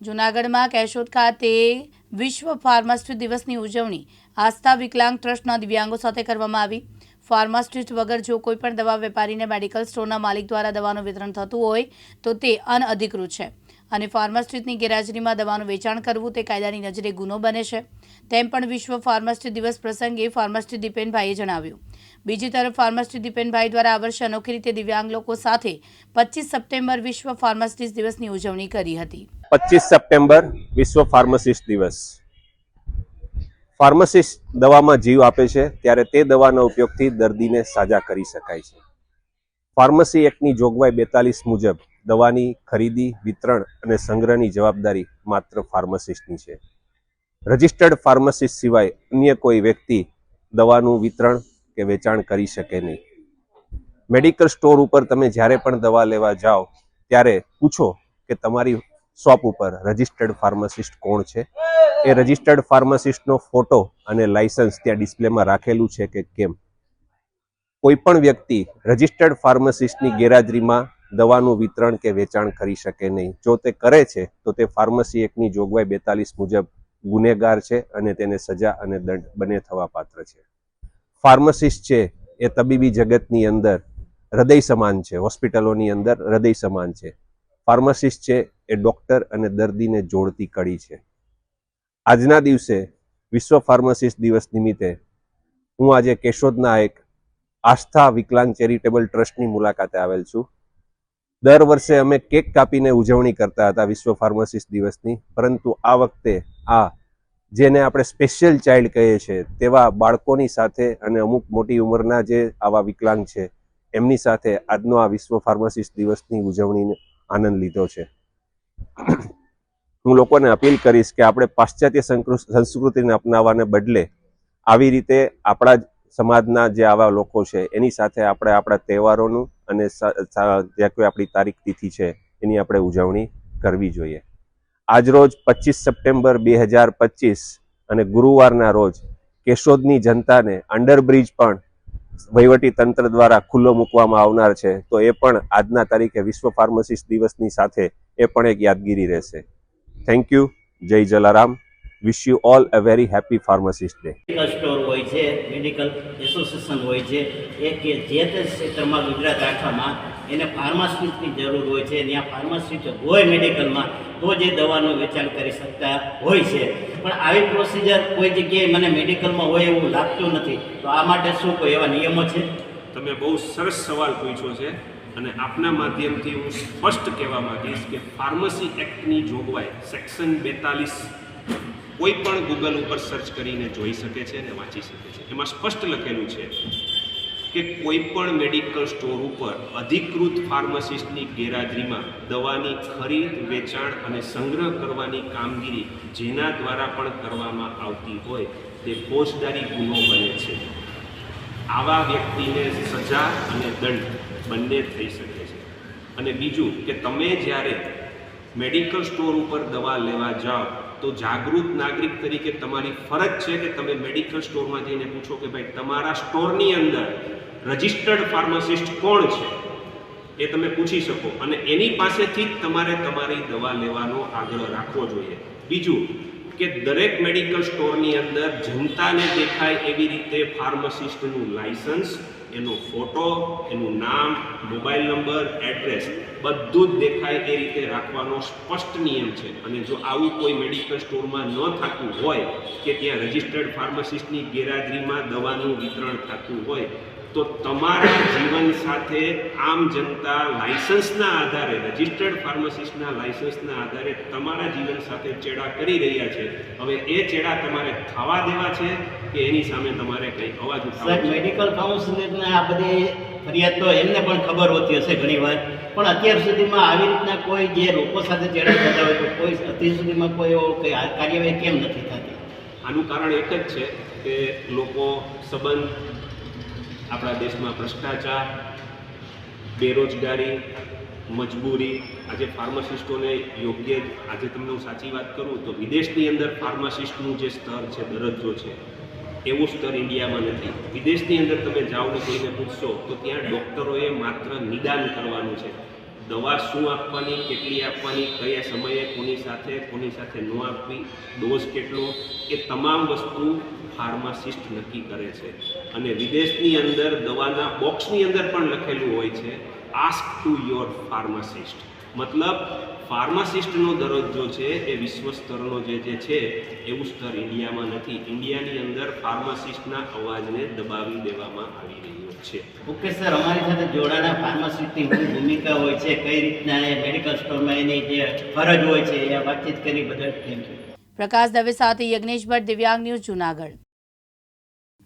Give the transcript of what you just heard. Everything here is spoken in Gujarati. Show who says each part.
Speaker 1: જૂનાગઢમાં કેશોદ ખાતે વિશ્વ ફાર્માસ્ટી દિવસની ઉજવણી આસ્થા વિકલાંગ ટ્રસ્ટના દિવ્યાંગો સાથે કરવામાં આવી. ફાર્માસ્ટિસ્ટ વગર જો કોઈ પણ દવા વેપારીને મેડિકલ સ્ટોરના માલિક દ્વારા દવાનું વિતરણ થતું હોય તો તે અનઅધિકૃત છે. અને ફાર્માસ્ટિસ્ટની ગેરહાજરીમાં દવાનું વેચાણ કરવું તે કાયદાની નજરે ગુનો બને છે. તેમ પણ વિશ્વ ફાર્માસ્ટી દિવસ પ્રસંગે ફાર્માસ્ટી દીપેનભાઈએ જણાવ્યું, બીજી તરફ ફાર્માસ્ટી દીપેનભાઈ દ્વારા આ વર્ષે અનોખી રીતે દિવ્યાંગ લોકો સાથે પચીસ સપ્ટેમ્બર વિશ્વ ફાર્માસ્ટિસ્ટ દિવસની ઉજવણી કરી હતી.
Speaker 2: પચીસ સપ્ટેમ્બર વિશ્વ ફાર્માસિસ્ટ દિવસ. ફાર્માસિસ્ટ દવામાં જીવ આપે છે, ત્યારે તે દવાના ઉપયોગથી દર્દીને સાજા કરી શકાય છે. ફાર્મસી એક્ટની જોગવાઈ બેતાલીસ મુજબ દવાની ખરીદી, વિતરણ અને સંગ્રહની જવાબદારી માત્ર ફાર્મસિસ્ટની છે. રજિસ્ટર્ડ ફાર્મસિસ્ટ સિવાય અન્ય કોઈ વ્યક્તિ દવાનું વિતરણ કે વેચાણ કરી શકે નહીં. મેડિકલ સ્ટોર ઉપર તમે જ્યારે પણ દવા લેવા જાઓ, ત્યારે પૂછો કે તમારી શોપ ઉપર રજિસ્ટર્ડ ફાર્માસિસ્ટ કોણ છે? એ રજિસ્ટર્ડ ફાર્માસિસ્ટનો ફોટો અને લાયસન્સ ત્યાં ડિસ્પ્લેમાં રાખેલું છે કે કેમ? કોઈ પણ વ્યક્તિ રજિસ્ટર્ડ ફાર્માસિસ્ટની ગેરહાજરીમાં દવાનું વિતરણ કે વેચાણ કરી શકે નહીં. જો તે કરે છે, તો તે ફાર્મસી એક્ટની જોગવાઈ બેતાલીસ મુજબ ગુનેગાર છે અને તેને સજા અને દંડ બંને થવા પાત્ર છે. ફાર્મસિસ્ટ છે, એ તબીબી જગતની અંદર હૃદય સમાન છે, હોસ્પિટલોની અંદર હૃદય સમાન છે. ફાર્માસિસ્ટ છે, એ ડોક્ટર અને દર્દીને જોડતી કડી છે. આજના દિવસે વિશ્વ ફાર્માસિસ્ટ દિવસ નિમિત્તે હું આજે કેશોદના એક આસ્થા વિકલાંગ ચેરિટેબલ ટ્રસ્ટની મુલાકાતે આવેલ છું. દર વર્ષે અમે કેક કાપીને ઉજવણી કરતા હતા વિશ્વ ફાર્માસિસ્ટ દિવસની. પરંતુ આ વખતે આ જેને આપણે સ્પેશિયલ ચાઇલ્ડ કહીએ છીએ, તેવા બાળકોની સાથે અને અમુક મોટી ઉંમરના જે આવા વિકલાંગ છે, એમની સાથે આજનો આ વિશ્વ ફાર્માસિસ્ટ દિવસની ઉજવણીને આનંદ લીધો છે. હું લોકોને અપીલ કરીશ કે આપણે પાશ્ચાત્ય સંસ્કૃતિને અપનાવવાને બદલે આવી રીતે આપણા જ સમાજના જે આવા લોકો છે, એની સાથે આપણે આપણા તહેવારોનું અને સા- કોઈ આપણી તારીખ તિથિ છે, એની આપણે ઉજવણી કરવી જોઈએ. આજરોજ પચીસ સપ્ટેમ્બર બે હજાર પચીસ અને ગુરુવારના રોજ કેશોદની જનતાને અંડરબ્રિજ પણ વહીવટી તંત્ર દ્વારા ખુલ્લો મૂકવામાં આવનાર છે, તો એ પણ આજના તારીખે વિશ્વ ફાર્મસિસ્ટ દિવસની સાથે એ પણ એક યાદગીરી રહેશે. Thank you. જય Jalaram. Wish you all a very happy pharmacist day
Speaker 3: medical store હોય છે મેડિકલ એસોસિએશન હોય છે એ કે જે તે ક્ષેત્રમાં ગુજરાત આખામાં એને ફાર્માસિસ્ટની જરૂર હોય છે ત્યાં ફાર્માસિસ્ટ હોય મેડિકલમાં તો જે દવાનું વેચાણ કરી શકતા હોય છે. પણ આવી પ્રોસિજર કોઈ જગ્યાએ મને મેડિકલમાં હોય એવું લાગતું નથી તો આ માટે શું કોઈ એવા નિયમો છે?
Speaker 4: તમે બહુ સરસ સવાલ પૂછ્યો છે અને આપના માધ્યમથી હું સ્પષ્ટ કહેવા માંગીશ કે ફાર્મસી એક્ટની જોગવાઈ સેક્શન બેતાલીસ કોઈ પણ ગૂગલ ઉપર સર્ચ કરીને જોઈ શકે છે અને વાંચી શકે છે. એમાં સ્પષ્ટ લખેલું છે કે કોઈ પણ મેડિકલ સ્ટોર ઉપર અધિકૃત ફાર્માસિસ્ટની ગેરહાજરીમાં દવાની ખરીદ, વેચાણ અને સંગ્રહ કરવાની કામગીરી જેના દ્વારા પણ કરવામાં આવતી હોય તે ફોજદારી ગુનો બને છે. આવા વ્યક્તિને સજા અને દંડ બંને થઈ શકે છે. અને બીજું કે તમે જ્યારે મેડિકલ સ્ટોર ઉપર દવા લેવા જાઓ, તો જાગૃત નાગરિક તરીકે તમારી ફરજ છે કે તમે મેડિકલ સ્ટોરમાં જઈને પૂછો કે ભાઈ, તમારા સ્ટોરની અંદર રજિસ્ટર્ડ ફાર્માસિસ્ટ કોણ છે? એ તમે પૂછી શકો. અને એની પાસેથી જ તમારે તમારી દવા લેવાનો આગ્રહ રાખવો જોઈએ. બીજું કે દરેક મેડિકલ સ્ટોરની અંદર જનતાને દેખાય એવી રીતે ફાર્માસિસ્ટનું લાયસન્સ એનો ફોટો, એનું નામ, મોબાઈલ નંબર, એડ્રેસ બધું જ દેખાય એ રીતે રાખવાનો સ્પષ્ટ નિયમ છે. અને જો આવું કોઈ મેડિકલ સ્ટોરમાં ન થતું હોય કે ત્યાં રજિસ્ટર્ડ ફાર્માસિસ્ટની ગેરહાજરીમાં દવાનું વિતરણ થતું હોય તો તમારા જીવન સાથે આમ જનતા લાયસન્સના આધારે રજિસ્ટર્ડ ફાર્માસિસ્ટના લાયસન્સના આધારે તમારા જીવન સાથે ચેડા કરી રહ્યા છે. હવે એ ચેડા તમારે ખાવા દેવા છે કે એની સામે તમારે કંઈ અવાજ ઉઠાવવો
Speaker 3: મેડિકલ કાઉન્સિલરને આ બધી ફરિયાદ તો એમને પણ ખબર હોતી હશે ઘણીવાર. પણ અત્યાર સુધીમાં આવી રીતના કોઈ જે લોકો સાથે ચેડા થતા હોય તો કોઈ અત્યાર સુધીમાં કોઈ એવો કંઈ કાર્યવાહી કેમ નથી થતી?
Speaker 4: આનું કારણ એક જ છે કે લોકો સંબંધ આપણા દેશમાં ભ્રષ્ટાચાર, બેરોજગારી, મજબૂરી, આજે ફાર્માસિસ્ટોને યોગ્ય આજે તમને હું સાચી વાત કરું તો વિદેશની અંદર ફાર્માસિસ્ટનું જે સ્તર છે, દરજ્જો છે, એવું સ્તર ઇન્ડિયામાં નથી. વિદેશની અંદર તમે જાઓ ને કોઈને પૂછશો તો ત્યાં ડૉક્ટરોએ માત્ર નિદાન કરવાનું છે. દવા શું આપવાની, કેટલી આપવાની, કયા સમયે, કોની સાથે કોની સાથે ન આપવી, ડોઝ કેટલો, એ તમામ વસ્તુ ફાર્માસિસ્ટ નક્કી કરે છે. અને વિદેશની અંદર દવાના બોક્સની અંદર પણ લખેલું હોય છે આસ્ક ટુ યોર ફાર્માસિસ્ટ મતલબ ફાર્માસિસ્ટનો દરજ્જો છે એ વિશ્વ સ્તરનો જે જે છે એવું સ્તર ઇન્ડિયામાં નથી. ઇન્ડિયાની અંદર ફાર્માસિસ્ટના અવાજને દબાવી દેવામાં આવી રહ્યો છે.
Speaker 3: ઓકે સર અમારી સાથે જોડાના ફાર્માસિસ્ટની શું ભૂમિકા હોય છે કઈ રીતના એ મેડિકલ સ્ટોરમાં એની જે ફરજ હોય છે એ વાતચીત કરી બદલ થેન્ક યુ
Speaker 1: પ્રકાશ દવે સાથે યજ્ઞેશ ભટ્ટ દિવ્યાંગ ન્યૂઝ જુનાગઢ.